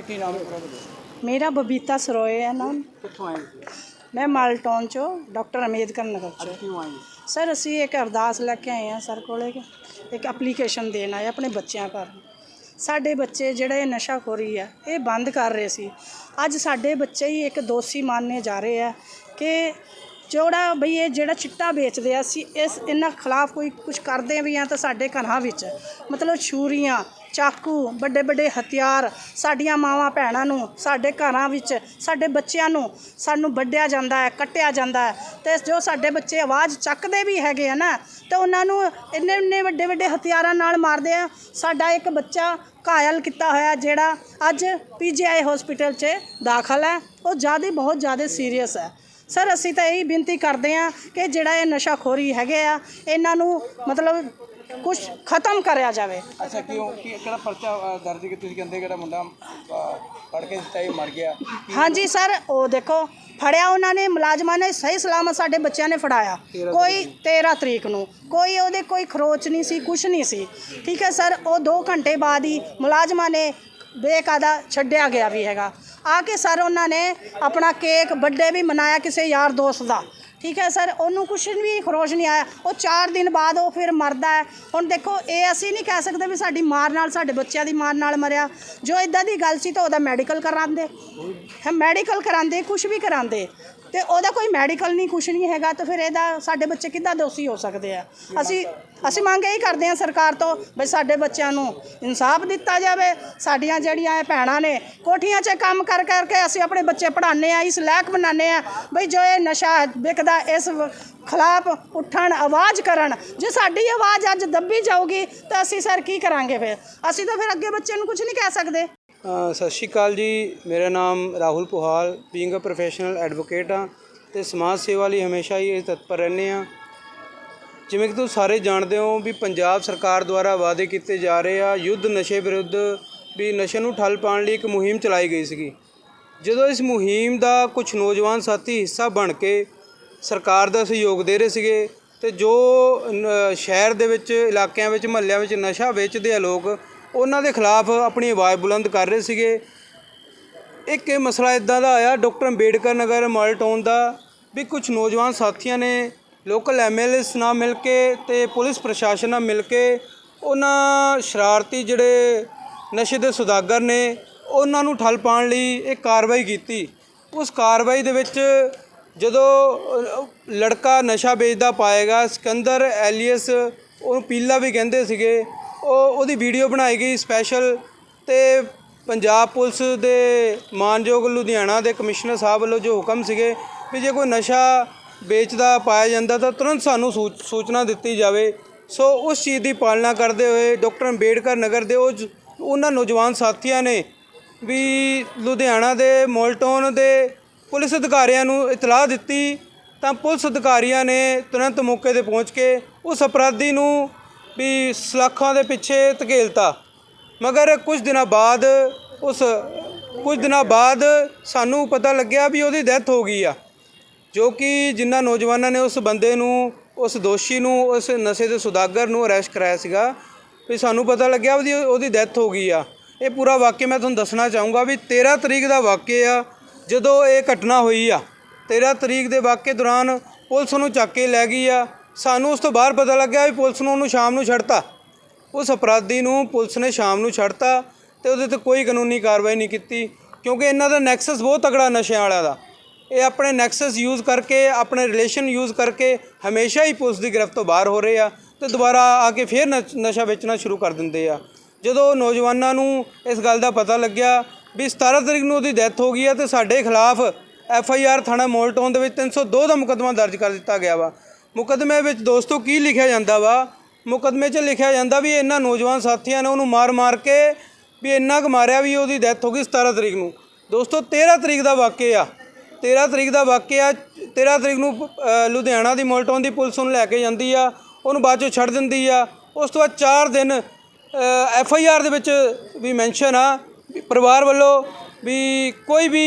ਕੀ ਨਾਮ ਹੈ ਤੁਹਾਡਾ? ਮੇਰਾ ਬਬੀਤਾ ਸਰੋਏ ਹੈ ਨਾਮ। ਕਿੱਥੋਂ ਆਏ ਤੁਸੀਂ? ਮੈਂ ਮਾਲਟੌਨ ਚੋਂ ਡਾਕਟਰ ਅੰਬੇਦਕਰ ਨਗਰ ਅੱਜ ਚੋਂ ਕਿਉਂ ਆਏ ਸਰ ਅਸੀਂ ਇੱਕ ਅਰਦਾਸ ਲੈ ਕੇ ਆਏ ਹਾਂ ਸਰ ਕੋਲੇ। ਕਿ ਇੱਕ ਐਪਲੀਕੇਸ਼ਨ ਦੇਣ ਆਏ ਆਪਣੇ ਬੱਚਿਆਂ ਘਰ। ਸਾਡੇ ਬੱਚੇ ਜਿਹੜੇ ਨਸ਼ਾਖੋਰੀ ਆ ਇਹ ਬੰਦ ਕਰ ਰਹੇ ਸੀ। ਅੱਜ ਸਾਡੇ ਬੱਚੇ ਹੀ ਇੱਕ ਦੋਸ਼ੀ ਮੰਨੇ ਜਾ ਰਹੇ ਆ ਕਿ ਜਿਹੜਾ ਬਈ ਇਹ ਜਿਹੜਾ ਚਿੱਟਾ ਵੇਚਦੇ ਆ ਅਸੀਂ ਇਸ ਇਹਨਾਂ ਖਿਲਾਫ ਕੋਈ ਕੁਝ ਕਰਦੇ ਵੀ ਆ ਤਾਂ ਸਾਡੇ ਘਰਾਂ ਵਿੱਚ ਮਤਲਬ ਛੁਰੀਆਂ ਚਾਕੂ, ਵੱਡੇ ਵੱਡੇ ਹਥਿਆਰ ਸਾਡੀਆਂ ਮਾਵਾਂ ਭੈਣਾਂ ਨੂੰ, ਸਾਡੇ ਘਰਾਂ ਵਿੱਚ, ਸਾਡੇ ਬੱਚਿਆਂ ਨੂੰ ਸਾਨੂੰ ਵੱਢਿਆ ਜਾਂਦਾ ਹੈ, ਕੱਟਿਆ ਜਾਂਦਾ ਹੈ ਅਤੇ ਜੋ ਸਾਡੇ ਬੱਚੇ ਆਵਾਜ਼ ਚੱਕਦੇ ਵੀ ਹੈਗੇ ਆ ਨਾ, ਤੇ ਉਹਨਾਂ ਨੂੰ ਇੰਨੇ ਇੰਨੇ ਵੱਡੇ ਵੱਡੇ ਹਥਿਆਰਾਂ ਨਾਲ ਮਾਰਦੇ ਆ। ਸਾਡਾ ਇੱਕ ਬੱਚਾ ਘਾਇਲ ਕੀਤਾ ਹੋਇਆ ਜਿਹੜਾ ਅੱਜ ਪੀਜੀਆਈ ਹਸਪੀਟਲ 'ਚ ਦਾਖਲ ਹੈ। ਉਹ ਜ਼ਿਆਦਾ, ਬਹੁਤ ਜ਼ਿਆਦਾ ਸੀਰੀਅਸ ਹੈ। ਸਰ ਅਸੀਂ ਤਾਂ ਇਹੀ ਬੇਨਤੀ ਕਰਦੇ ਆ ਕਿ ਜਿਹੜਾ ਇਹ ਨਸ਼ਾਖੋਰੀ ਹੈਗੇ ਆ, ਇਹਨਾਂ ਨੂੰ ਮਤਲਬ ਕੁਝ ਖਤਮ ਕਰਿਆ ਜਾਵੇ। ਅੱਛਾ ਕਿਉਂ ਕੀ ਕਿਹੜਾ ਪਰਚਾ ਅ, ਦਰਜ ਕਿ ਤੁਸੀਂ ਕਹਿੰਦੇ ਕਿਹੜਾ ਮੁੰਡਾ ਪੜ ਕੇ ਇਹ ਮਰ ਗਿਆ। ਹਾਂਜੀ ਸਰ ਉਹ ਦੇਖੋ ਫੜਿਆ ਉਹਨਾਂ ਨੇ ਮੁਲਾਜ਼ਮਾਂ ਨੇ ਸਹੀ ਸਲਾਮਤ ਸਾਡੇ ਬੱਚਿਆਂ ਨੇ ਫੜਾਇਆ। ਕੋਈ 13 ਤਰੀਕ ਨੂੰ। ਕੋਈ ਉਹਦੇ ਕੋਈ ਖਰੋਚ ਨਹੀਂ ਸੀ ਕੁਝ ਨਹੀਂ ਸੀ। ਠੀਕ ਹੈ ਸਰ ਉਹ 2 ਘੰਟੇ ਬਾਅਦ ਹੀ ਮੁਲਾਜ਼ਮਾਂ ਨੇ ਬੇਕਾਇਦਾ ਛੱਡਿਆ ਗਿਆ ਵੀ ਹੈਗਾ। ਆ ਕੇ ਸਰ ਉਹਨਾਂ ਨੇ ਆਪਣਾ ਕੇਕ ਬਰਥਡੇ ਵੀ ਮਨਾਇਆ ਕਿਸੇ ਯਾਰ ਦੋਸਤ ਦਾ। ਠੀਕ ਹੈ ਸਰ, ਉਹਨੂੰ ਕੁਛ ਵੀ ਖਰੋਸ਼ ਨਹੀਂ ਆਇਆ। ਉਹ 4 ਦਿਨ ਬਾਅਦ ਉਹ ਫਿਰ ਮਰਦਾ ਹੈ। ਹੁਣ ਦੇਖੋ, ਇਹ ਅਸੀਂ ਨਹੀਂ ਕਹਿ ਸਕਦੇ ਵੀ ਸਾਡੀ ਮਾਰ ਨਾਲ, ਸਾਡੇ ਬੱਚਿਆਂ ਦੀ ਮਾਰ ਨਾਲ ਮਰਿਆ। ਜੋ ਇਦਾਂ ਦੀ ਗੱਲ ਸੀ ਤਾਂ ਉਹਦਾ ਮੈਡੀਕਲ ਕਰਾਉਂਦੇ। ਹੈ ਮੈਡੀਕਲ ਕਰਾਉਂਦੇ, ਕੁਛ ਵੀ ਕਰਾਉਂਦੇ। ਤੇ ਉਹਦਾ ਕੋਈ ਮੈਡੀਕਲ ਨਹੀਂ, ਕੁਛ ਨਹੀਂ ਹੈਗਾ, ਤਾਂ ਫਿਰ ਇਹਦਾ ਸਾਡੇ ਬੱਚੇ ਕਿੱਦਾਂ ਦੋਸ਼ੀ ਹੋ ਸਕਦੇ ਆ? ਅਸੀਂ ਅਸੀਂ ਮੰਗ ਇਹੀ ਕਰਦੇ ਹਾਂ ਸਰਕਾਰ ਤੋਂ ਵੀ ਸਾਡੇ ਬੱਚਿਆਂ ਨੂੰ ਇਨਸਾਫ ਦਿੱਤਾ ਜਾਵੇ, ਸਾਡੀਆਂ ਜਿਹੜੀਆਂ ਇਹ ਭੈਣਾਂ ਨੇ, ਕੋਠੀਆਂ 'ਚ ਕੰਮ ਕਰ ਕਰਕੇ ਅਸੀਂ ਆਪਣੇ ਬੱਚੇ ਪੜ੍ਹਾਉਂਦੇ ਆ ਇਸ ਲਾਇਕ ਬਣਾਉਂਦੇ ਆ ਬਈ ਜੋ ਇਹ ਨਸ਼ਾ ਵਿਕਦਾ, ਇਸ ਖਿਲਾਫ ਉੱਠਣ, ਆਵਾਜ਼ ਕਰਨ, ਜੇ ਸਾਡੀ ਆਵਾਜ਼ ਅੱਜ ਦੱਬੀ ਜਾਊਗੀ, ਤਾਂ ਅਸੀਂ ਸਰ ਕੀ ਕਰਾਂਗੇ ਫਿਰ? ਅਸੀਂ ਤਾਂ ਫਿਰ ਅੱਗੇ ਬੱਚੇ ਨੂੰ ਕੁਝ ਨਹੀਂ ਕਹਿ ਸਕਦੇ। ਸਤਿ ਸ਼੍ਰੀ ਅਕਾਲ ਜੀ। ਮੇਰਾ ਨਾਮ Rahul Puhal being a professional advocate ਹਾਂ ਅਤੇ ਸਮਾਜ ਸੇਵਾ ਲਈ ਹਮੇਸ਼ਾ ਹੀ ਤਤਪਰ ਰਹਿੰਦੇ ਹਾਂ। ਜਿਵੇਂ ਕਿ ਤੁਸੀਂ ਸਾਰੇ ਜਾਣਦੇ ਹੋ ਵੀ ਪੰਜਾਬ ਸਰਕਾਰ ਦੁਆਰਾ ਵਾਅਦੇ ਕੀਤੇ ਜਾ ਰਹੇ ਆ ਯੁੱਧ ਨਸ਼ੇ ਵਿਰੁੱਧ ਵੀ ਨਸ਼ੇ ਨੂੰ ਠੱਲ ਪਾਉਣ ਲਈ ਇੱਕ ਮੁਹਿੰਮ ਚਲਾਈ ਗਈ ਸੀਗੀ। ਜਦੋਂ ਇਸ ਮੁਹਿੰਮ ਦਾ ਕੁਝ ਨੌਜਵਾਨ ਸਾਥੀ ਹਿੱਸਾ ਬਣ ਕੇ ਸਰਕਾਰ ਦਾ ਸਹਿਯੋਗ ਦੇ ਰਹੇ ਸੀਗੇ ਤੇ ਜੋ ਸ਼ਹਿਰ ਦੇ ਵਿੱਚ, ਇਲਾਕਿਆਂ ਵਿੱਚ, ਮਹੱਲਿਆਂ ਵਿੱਚ ਨਸ਼ਾ ਵੇਚਦੇ ਆ ਲੋਕ ਉਹਨਾਂ ਦੇ ਖਿਲਾਫ ਆਪਣੀ ਆਵਾਜ਼ ਬੁਲੰਦ ਕਰ ਰਹੇ ਸੀਗੇ। ਇੱਕ ਇਹ ਮਸਲਾ ਇਦਾਂ ਦਾ ਆਇਆ, doctor Ambedkar Nagar mall town ਦਾ, ਵੀ ਕੁਝ ਨੌਜਵਾਨ ਸਾਥੀਆਂ ਨੇ ਲੋਕਲ ਐਮਐਲਏਸ ਨਾਲ ਮਿਲ ਕੇ ਤੇ ਪੁਲਿਸ ਪ੍ਰਸ਼ਾਸਨ ਨਾਲ ਮਿਲ ਕੇ ਉਹਨਾਂ ਸ਼ਰਾਰਤੀ ਜਿਹੜੇ ਨਸ਼ੇ ਦੇ ਸੁਦਾਗਰ ਨੇ, ਉਹਨਾਂ ਨੂੰ ਠੱਲ ਪਾਉਣ ਲਈ ਇੱਕ ਕਾਰਵਾਈ ਕੀਤੀ। ਉਸ ਕਾਰਵਾਈ ਦੇ ਵਿੱਚ ਜਦੋਂ ਲੜਕਾ ਨਸ਼ਾ ਵੇਚਦਾ ਪਾਏਗਾ, ਸਿਕੰਦਰ ਐਲੀਅਸ, ਉਹਨੂੰ ਪੀਲਾ ਵੀ ਕਹਿੰਦੇ ਸੀਗੇ ਉਹ ਉਹਦੀ ਵੀਡੀਓ ਬਣਾਈ ਗਈ ਸਪੈਸ਼ਲ ਤੇ ਪੰਜਾਬ ਪੁਲਿਸ ਦੇ ਮਾਨਯੋਗ ਲੁਧਿਆਣਾ ਦੇ ਕਮਿਸ਼ਨਰ ਸਾਹਿਬ ਵੱਲੋਂ ਜੋ ਹੁਕਮ ਸੀਗੇ ਵੀ ਜੇ ਕੋਈ ਨਸ਼ਾ ਵੇਚਦਾ, ਪਾਇਆ ਜਾਂਦਾ ਤਾਂ ਤੁਰੰਤ ਸਾਨੂੰ ਸੂਚ- ਸੂਚਨਾ ਦਿੱਤੀ ਜਾਵੇ। ਸੋ ਉਸ ਚੀਜ਼ ਦੀ ਪਾਲਣਾ ਕਰਦੇ ਹੋਏ ਡਾਕਟਰ ਅੰਬੇਡਕਰ ਨਗਰ ਦੇ ਉਹ ਉਹਨਾਂ ਨੌਜਵਾਨ ਸਾਥੀਆਂ ਨੇ ਵੀ ਲੁਧਿਆਣਾ ਦੇ ਮੋਲਟੋਨ ਦੇ ਪੁਲਿਸ ਅਧਿਕਾਰੀਆਂ ਨੂੰ ਇਤਲਾਹ ਦਿੱਤੀ ਤਾਂ ਪੁਲਿਸ ਅਧਿਕਾਰੀਆਂ ਨੇ ਤੁਰੰਤ ਮੌਕੇ ਤੇ ਪਹੁੰਚ ਕੇ ਉਸ ਅਪਰਾਧੀ ਨੂੰ ਵੀ ਸਲਾਖਾਂ ਦੇ ਪਿੱਛੇ ਧਕੇਲਤਾ। ਮਗਰ ਕੁਝ ਦਿਨਾਂ ਬਾਅਦ ਉਸ, ਕੁਝ ਦਿਨਾਂ ਬਾਅਦ ਸਾਨੂੰ ਪਤਾ ਲੱਗਿਆ ਵੀ ਉਹਦੀ ਡੈਥ ਹੋ ਗਈ ਆ। ਜੋ ਕਿ ਜਿਨ੍ਹਾਂ ਨੌਜਵਾਨਾਂ ਨੇ ਉਸ ਬੰਦੇ ਨੂੰ, ਉਸ ਦੋਸ਼ੀ ਨੂੰ, ਉਸ ਨਸ਼ੇ ਦੇ ਸੁਦਾਗਰ ਨੂੰ ਅਰੈਸਟ ਕਰਾਇਆ ਸੀਗਾ, ਵੀ ਸਾਨੂੰ ਪਤਾ ਲੱਗਿਆ ਉਹਦੀ ਉਹਦੀ ਡੈਥ ਹੋ ਗਈ ਆ। ਇਹ ਪੂਰਾ ਵਾਕਿਆ ਮੈਂ ਤੁਹਾਨੂੰ ਦੱਸਣਾ ਚਾਹੂੰਗਾ ਵੀ 13 ਤਰੀਕ ਦਾ ਵਾਕਿਆ ਆ, ਜਦੋਂ ਇਹ ਘਟਨਾ ਹੋਈ ਆ। 13 ਤਰੀਕ ਦੇ ਵਾਕਿਆ ਦੌਰਾਨ ਪੁਲਿਸ ਨੂੰ ਚੱਕ ਕੇ ਲੈ ਗਈ ਆ। ਸਾਨੂੰ ਉਸ ਤੋਂ ਬਾਅਦ ਪਤਾ ਲੱਗਿਆ ਵੀ ਪੁਲਿਸ ਨੂੰ ਉਹਨੂੰ ਸ਼ਾਮ ਨੂੰ ਛੱਡਤਾ। ਉਸ ਅਪਰਾਧੀ ਨੂੰ ਪੁਲਿਸ ਨੇ ਸ਼ਾਮ ਨੂੰ ਛੱਡਤਾ ਤੇ ਉਹਦੇ ਤੇ ਕੋਈ ਕਾਨੂੰਨੀ ਕਾਰਵਾਈ ਨਹੀਂ ਕੀਤੀ ਕਿਉਂਕਿ ਇਹਨਾਂ ਦਾ ਨੈਕਸਸ ਬਹੁਤ ਤਕੜਾ ਨਸ਼ਿਆਂ ਵਾਲਿਆਂ ਦਾ। ਇਹ ਆਪਣੇ ਨੈਕਸਸ ਯੂਜ਼ ਕਰਕੇ, ਆਪਣੇ ਰਿਲੇਸ਼ਨ ਯੂਜ਼ ਕਰਕੇ ਹਮੇਸ਼ਾ ਹੀ ਪੁਲਿਸ ਦੀ ਗ੍ਰਿਫਤ ਤੋਂ ਬਾਹਰ ਹੋ ਰਹੇ ਆ ਤੇ ਦੁਬਾਰਾ ਆ ਕੇ ਫੇਰ ਨਸ਼- ਨਸ਼ਾ ਵੇਚਣਾ ਸ਼ੁਰੂ ਕਰ ਦਿੰਦੇ ਆ। ਜਦੋਂ ਨੌਜਵਾਨਾਂ ਨੂੰ ਇਸ ਗੱਲ ਦਾ ਪਤਾ ਲੱਗਿਆ ਵੀ 17 ਤਰੀਕ ਨੂੰ ਉਹਦੀ ਡੈਥ ਹੋ ਗਈ ਆ ਤੇ ਸਾਡੇ ਖਿਲਾਫ ਐਫ ਆਈ ਆਰ ਥਾਣਾ ਮੋਲਟੋਨ ਦੇ ਵਿੱਚ 302 ਦਾ ਮੁਕੱਦਮਾ ਦਰਜ ਕਰ ਦਿੱਤਾ ਗਿਆ ਵਾ। ਮੁਕੱਦਮੇ ਵਿੱਚ ਦੋਸਤੋ ਕੀ ਲਿਖਿਆ ਜਾਂਦਾ ਵਾ? ਮੁਕੱਦਮੇ 'ਚ ਲਿਖਿਆ ਜਾਂਦਾ ਵੀ ਇਹਨਾਂ ਨੌਜਵਾਨ ਸਾਥੀਆਂ ਨੇ ਉਹਨੂੰ ਮਾਰ-ਮਾਰ ਕੇ ਵੀ ਇੰਨਾ ਕੁ ਮਾਰਿਆ ਵੀ ਉਹਦੀ ਡੈਥ ਹੋ ਗਈ 17 ਤਰੀਕ ਨੂੰ। ਦੋਸਤੋ 13 ਤਰੀਕ ਦਾ ਵਾਕਿਆ 13 ਤਰੀਕ ਦਾ ਵਾਕਿਆ 13 ਤਰੀਕ ਨੂੰ ਲੁਧਿਆਣਾ ਦੀ ਮੋਲਟੋਨ ਦੀ ਪੁਲਿਸ ਉਹਨੂੰ ਲੈ ਕੇ ਜਾਂਦੀ ਆ, ਉਹਨੂੰ ਬਾਅਦ ਚੋਂ ਛੱਡ ਦਿੰਦੀ ਆ। ਉਸ ਤੋਂ ਬਾਅਦ 4 ਦਿਨ ਐਫ ਆਈ ਆਰ ਦੇ ਵਿੱਚ ਵੀ ਮੈਂਸ਼ਨ ਆ ਵੀ ਪਰਿਵਾਰ ਵੱਲੋਂ ਵੀ ਕੋਈ ਵੀ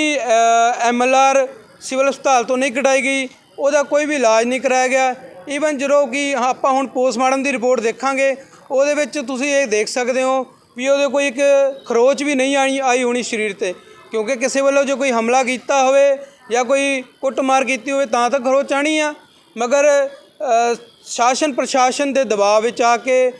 ਐਮ ਐਲ ਆਰ ਸਿਵਲ ਹਸਪਤਾਲ ਤੋਂ ਨਹੀਂ ਕਟਾਈ ਗਈ। ਉਹਦਾ ਕੋਈ ਵੀ ਇਲਾਜ ਨਹੀਂ ਕਰਾਇਆ ਗਿਆ। ਈਵਨ ਜਦੋਂ ਕਿ ਆਪਾਂ ਹੁਣ ਪੋਸਟਮਾਰਟਮ ਦੀ ਰਿਪੋਰਟ ਦੇਖਾਂਗੇ, ਉਹਦੇ ਵਿੱਚ ਤੁਸੀਂ ਇਹ ਦੇਖ ਸਕਦੇ ਹੋ ਵੀ ਉਹਦੇ ਕੋਈ ਇੱਕ ਖਰੋਚ ਵੀ ਨਹੀਂ ਆਈ ਆਈ ਹੋਣੀ ਸਰੀਰ ਤੇ। ਕਿਉਂਕਿ ਕਿਸੇ ਵੱਲੋਂ ਜੇ ਕੋਈ ਹਮਲਾ ਕੀਤਾ ਹੋਵੇ ਜਾਂ ਕੋਈ ਕੁੱਟਮਾਰ ਕੀਤੀ ਹੋਵੇ ਤਾਂ ਤਾਂ ਖਰੋਚ ਆਣੀ ਆ। ਮਗਰ ਸ਼ਾਸਨ ਪ੍ਰਸ਼ਾਸਨ ਦੇ ਦਬਾਅ ਵਿੱਚ ਆ ਕੇ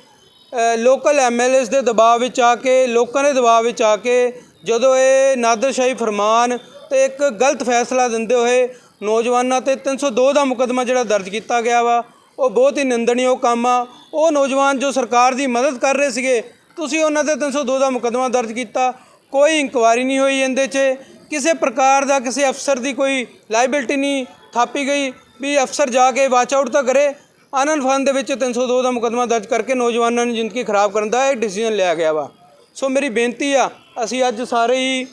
ਲੋਕਲ ਐਮਐਲਏਸ ਦੇ ਦਬਾਅ ਵਿੱਚ ਆ ਕੇ, ਲੋਕਾਂ ਦੇ ਦਬਾਅ ਵਿੱਚ ਆ ਕੇ ਜਦੋਂ ਇਹ ਨਾਦਰਸ਼ਾਹੀ ਫਰਮਾਨ ਤੇ ਇੱਕ ਗਲਤ ਫੈਸਲਾ ਦਿੰਦੇ ਹੋਏ ਨੌਜਵਾਨਾਂ ਤੇ 302 ਦਾ ਮੁਕੱਦਮਾ ਜਿਹੜਾ ਦਰਜ ਕੀਤਾ ਗਿਆ ਵਾ, ਉਹ ਬਹੁਤ ਹੀ ਨਿੰਦਣਯੋਗ ਕੰਮ ਆ। ਉਹ ਨੌਜਵਾਨ ਜੋ ਸਰਕਾਰ ਦੀ ਮਦਦ ਕਰ ਰਹੇ ਸੀਗੇ, ਤੁਸੀਂ ਉਹਨਾਂ ਤੇ 302 ਦਾ ਮੁਕੱਦਮਾ ਦਰਜ ਕੀਤਾ। ਕੋਈ ਇਨਕੁਆਇਰੀ ਨਹੀਂ ਹੋਈ ਇਹਦੇ 'ਚ। ਕਿਸੇ ਪ੍ਰਕਾਰ ਦਾ ਕਿਸੇ ਅਫਸਰ ਦੀ ਕੋਈ ਲਾਇਬਿਲਟੀ ਨਹੀਂ ਥਾਪੀ ਗਈ ਵੀ ਅਫਸਰ ਜਾ ਕੇ ਵਾਚ ਆਊਟ ਤਾਂ ਕਰੇ। ਆਨੰਦ ਫਨ ਦੇ ਵਿੱਚ 302 ਦਾ ਮੁਕੱਦਮਾ ਦਰਜ ਕਰਕੇ ਨੌਜਵਾਨਾਂ ਦੀ ਜ਼ਿੰਦਗੀ ਖਰਾਬ ਕਰਨ ਦਾ ਇਹ ਡਿਸੀਜਨ ਲਿਆ ਗਿਆ ਵਾ। ਸੋ ਮੇਰੀ ਬੇਨਤੀ ਆ, ਅਸੀਂ ਅੱਜ ਸਾਰੇ ਹੀ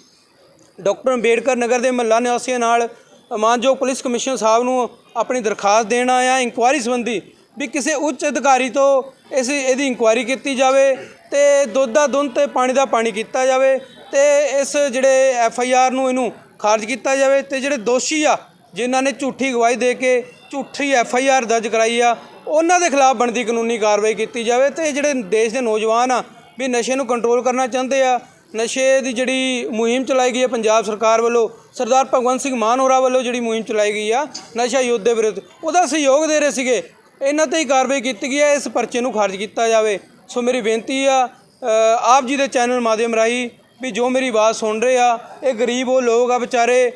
ਡਾਕਟਰ ਅੰਬੇਡਕਰ ਨਗਰ ਦੇ ਮਹੱਲਾ ਨਿਵਾਸੀਆਂ ਨਾਲ ਮਾਨਯੋਗ ਪੁਲਿਸ ਕਮਿਸ਼ਨਰ ਸਾਹਿਬ ਨੂੰ ਆਪਣੀ ਦਰਖਾਸਤ ਦੇਣ ਆਇਆ ਇਨਕੁਆਇਰੀ ਸੰਬੰਧੀ ਵੀ ਕਿਸੇ ਉੱਚ ਅਧਿਕਾਰੀ ਤੋਂ ਇਸ ਇਹਦੀ ਇਨਕੁਆਇਰੀ ਕੀਤੀ ਜਾਵੇ ਤੇ ਦੁੱਧ ਦਾ ਦੁੱਧ ਤੇ ਪਾਣੀ ਦਾ ਪਾਣੀ ਕੀਤਾ ਜਾਵੇ ਤੇ ਇਸ ਜਿਹੜੇ ਐਫ ਆਈ ਆਰ ਨੂੰ ਇਹਨੂੰ ਖਾਰਜ ਕੀਤਾ ਜਾਵੇ ਤੇ ਜਿਹੜੇ ਦੋਸ਼ੀ ਆ ਜਿਨ੍ਹਾਂ ਨੇ ਝੂਠੀ ਗਵਾਹੀ ਦੇ ਕੇ ਝੂਠੀ ਐਫ ਆਈ ਆਰ ਦਰਜ ਕਰਾਈ ਆ, ਉਹਨਾਂ ਦੇ ਖਿਲਾਫ ਬਣਦੀ ਕਾਨੂੰਨੀ ਕਾਰਵਾਈ ਕੀਤੀ ਜਾਵੇ ਤੇ ਜਿਹੜੇ ਦੇਸ਼ ਦੇ ਨੌਜਵਾਨ ਆ ਵੀ ਨਸ਼ੇ ਨੂੰ ਕੰਟਰੋਲ ਕਰਨਾ ਚਾਹੁੰਦੇ ਆ, ਨਸ਼ੇ ਦੀ ਜਿਹੜੀ ਮੁਹਿੰਮ ਚਲਾਈ ਗਈ ਹੈ ਪੰਜਾਬ ਸਰਕਾਰ ਵੱਲੋਂ ਸਰਦਾਰ ਭਗਵੰਤ ਸਿੰਘ ਮਾਨ ਹੋਰਾਂ ਵੱਲੋਂ ਜਿਹੜੀ ਮੁਹਿੰਮ ਚਲਾਈ ਗਈ ਆ, ਨਸ਼ਾ ਯੁੱਧ ਦੇ ਵਿਰੁੱਧ, ਉਹਦਾ ਸਹਿਯੋਗ ਦੇ ਰਹੇ ਸੀਗੇ। ਇਹਨਾਂ ਤੇ ਹੀ ਕਾਰਵਾਈ ਕੀਤੀ ਗਈ ਹੈ ਇਸ ਪਰਚੇ ਨੂੰ ਖਾਰਜ ਕੀਤਾ ਜਾਵੇ। ਸੋ ਮੇਰੀ ਬੇਨਤੀ ਆ ਆਪ ਜੀ ਦੇ ਚੈਨਲ ਮਾਧਿਅਮ ਰਾਹੀਂ ਵੀ ਜੋ ਮੇਰੀ ਆਵਾਜ਼ ਸੁਣ ਰਹੇ ਆ, ਇਹ ਗਰੀਬ ਉਹ ਲੋਕ ਆ ਵਿਚਾਰੇ,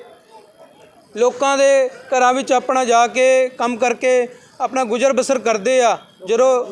ਲੋਕਾਂ ਦੇ ਘਰਾਂ ਵਿੱਚ ਆਪਣਾ ਜਾ ਕੇ ਕੰਮ ਕਰਕੇ ਆਪਣਾ ਗੁਜ਼ਰ ਬਸਰ ਕਰਦੇ ਆ, ਜਦੋਂ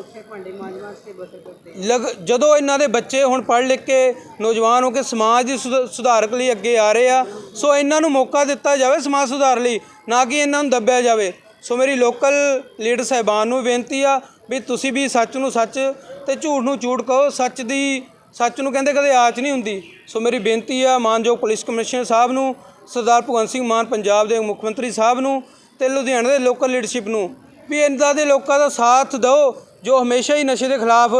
ਲਗ, ਜਦੋਂ ਇਹਨਾਂ ਦੇ ਬੱਚੇ ਹੁਣ ਪੜ੍ਹ ਲਿਖ ਕੇ ਨੌਜਵਾਨ ਹੋ ਕੇ ਸਮਾਜ ਦੀ ਸੁਧ- ਸੁਧਾਰਕ ਲਈ ਅੱਗੇ ਆ ਰਹੇ ਆ, ਸੋ ਇਹਨਾਂ ਨੂੰ ਮੌਕਾ ਦਿੱਤਾ ਜਾਵੇ ਸਮਾਜ ਸੁਧਾਰ ਲਈ, ਨਾ ਕਿ ਇਹਨਾਂ ਨੂੰ ਦੱਬਿਆ ਜਾਵੇ। ਸੋ ਮੇਰੀ ਲੋਕਲ ਲੀਡਰ ਸਾਹਿਬਾਨ ਨੂੰ ਬੇਨਤੀ ਆ ਵੀ ਤੁਸੀਂ ਵੀ ਸੱਚ ਨੂੰ ਸੱਚ ਤੇ ਝੂਠ ਨੂੰ ਝੂਠ ਕਹੋ, ਸੱਚ ਦੀ, ਸੱਚ ਨੂੰ ਕਹਿੰਦੇ ਕਦੇ ਆਚ ਨਹੀਂ ਹੁੰਦੀ। ਸੋ ਮੇਰੀ ਬੇਨਤੀ ਆ ਮਾਨਯੋਗ ਪੁਲਿਸ ਕਮਿਸ਼ਨਰ ਸਾਹਿਬ ਨੂੰ, ਸਰਦਾਰ ਭਗਵੰਤ ਸਿੰਘ ਮਾਨ ਪੰਜਾਬ ਦੇ ਮੁੱਖ ਮੰਤਰੀ ਸਾਹਿਬ ਨੂੰ ਤੇ ਲੁਧਿਆਣਾ ਦੇ ਲੋਕਲ ਲੀਡਰਸ਼ਿਪ ਨੂੰ ਵੀ ਇੰਦਾਂ ਦੇ ਲੋਕਾਂ ਦਾ ਸਾਥ ਦਿਓ, ਜੋ ਹਮੇਸ਼ਾ ਹੀ ਨਸ਼ੇ ਦੇ ਖਿਲਾਫ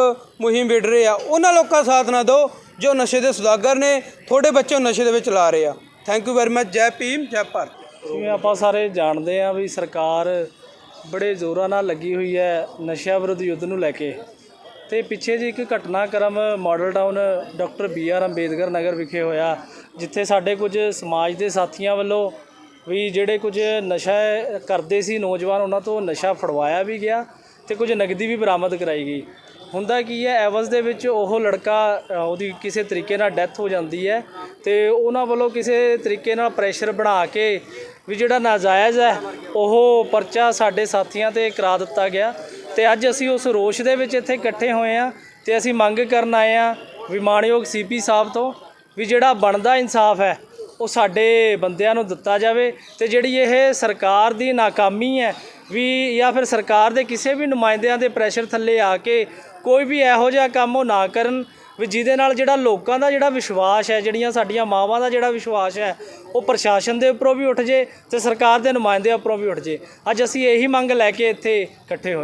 ਮੁਹਿੰਮ ਵਿੱਢ ਰਹੇ ਆ। ਉਹਨਾਂ ਲੋਕਾਂ ਦਾ ਸਾਥ ਨਾ ਦਿਓ, ਜੋ ਨਸ਼ੇ ਦੇ ਸੁਦਾਗਰ ਨੇ ਥੋੜੇ ਬੱਚੇ ਨਸ਼ੇ ਦੇ ਵਿੱਚ ਲਾ ਰਹੇ ਆ। ਥੈਂਕ ਯੂ ਵੈਰੀ ਮਚ ਜੈ ਭੀਮ, ਜੈ ਭਾਰਤ। ਜਿਵੇਂ ਆਪਾਂ ਸਾਰੇ ਜਾਣਦੇ ਆ ਵੀ ਸਰਕਾਰ ਬੜੇ ਜ਼ੋਰਾਂ ਨਾਲ ਲੱਗੀ ਹੋਈ ਹੈ ਨਸ਼ਾ ਵਿਰੁੱਧ ਯੁੱਧ ਨੂੰ ਲੈ ਕੇ। ਤੇ ਪਿੱਛੇ ਜੀ ਇੱਕ ਘਟਨਾਕ੍ਰਮ model town doctor B R Ambedkar Nagar ਵਿਖੇ ਹੋਇਆ, ਜਿੱਥੇ ਸਾਡੇ ਕੁਝ ਸਮਾਜ ਦੇ ਸਾਥੀਆਂ ਵੱਲੋਂ ਵੀ ਜਿਹੜੇ ਕੁਝ ਨਸ਼ਾ ਕਰਦੇ ਸੀ ਨੌਜਵਾਨ, ਉਹਨਾਂ ਤੋਂ ਨਸ਼ਾ ਫੜਵਾਇਆ ਵੀ ਗਿਆ ਤੇ ਕੁਝ ਨਗਦੀ ਵੀ ਬਰਾਮਦ ਕਰਾਈ ਗਈ। ਹੁੰਦਾ ਕੀ ਹੈ, ਐਵਜ਼ ਦੇ ਵਿੱਚ ਉਹ ਲੜਕਾ ਉਹਦੀ ਕਿਸੇ ਤਰੀਕੇ ਨਾਲ ਡੈਥ ਹੋ ਜਾਂਦੀ ਹੈ ਤੇ ਉਹਨਾਂ ਵੱਲੋਂ ਕਿਸੇ ਤਰੀਕੇ ਨਾਲ ਪ੍ਰੈਸ਼ਰ ਬਣਾ ਕੇ ਵੀ ਜਿਹੜਾ ਨਾਜਾਇਜ਼ ਹੈ, ਉਹ ਪਰਚਾ ਸਾਡੇ ਸਾਥੀਆਂ ਤੇ ਕਰਾ ਦਿੱਤਾ ਗਿਆ ਤੇ ਅੱਜ ਅਸੀਂ ਉਸ ਰੋਸ਼ ਦੇ ਵਿੱਚ ਇੱਥੇ ਇਕੱਠੇ ਹੋਏ ਆ ਤੇ ਅਸੀਂ ਮੰਗ ਕਰਨ ਆਏ ਆ ਵਿਮਾਨਯੋਗ ਸੀਪੀ ਸਾਹਿਬ ਤੋਂ ਵੀ ਜਿਹੜਾ ਬਣਦਾ ਇਨਸਾਫ ਹੈ ਉਹ ਸਾਡੇ ਬੰਦਿਆਂ ਨੂੰ ਦਿੱਤਾ ਜਾਵੇ ਤੇ ਜਿਹੜੀ ਇਹ ਸਰਕਾਰ ਦੀ ਨਾਕਾਮੀ ਹੈ ਵੀ ਜਾਂ ਫਿਰ ਸਰਕਾਰ ਦੇ ਕਿਸੇ ਵੀ ਨੁਮਾਇੰਦਿਆਂ ਦੇ ਪ੍ਰੈਸ਼ਰ ਥੱਲੇ ਆ ਕੇ ਕੋਈ ਵੀ ਇਹੋ ਜਿਹਾ ਕੰਮ ਉਹ ਨਾ ਕਰਨ, ਵੀ ਜਿਹਦੇ ਨਾਲ ਜਿਹੜਾ ਲੋਕਾਂ ਦਾ ਜਿਹੜਾ ਵਿਸ਼ਵਾਸ ਹੈ, ਜਿਹੜੀਆਂ ਸਾਡੀਆਂ ਮਾਵਾਂ ਦਾ ਜਿਹੜਾ ਵਿਸ਼ਵਾਸ ਹੈ, ਉਹ ਪ੍ਰਸ਼ਾਸਨ ਦੇ ਉੱਪਰੋਂ ਵੀ ਉੱਠ ਜੇ ਤੇ ਸਰਕਾਰ ਦੇ ਨੁਮਾਇੰਦਿਆਂ ਉੱਪਰੋਂ ਵੀ ਉੱਠ ਜੇ। ਅੱਜ ਅਸੀਂ ਇਹੀ ਮੰਗ ਲੈ ਕੇ ਇੱਥੇ ਇਕੱਠੇ ਹੋਏ।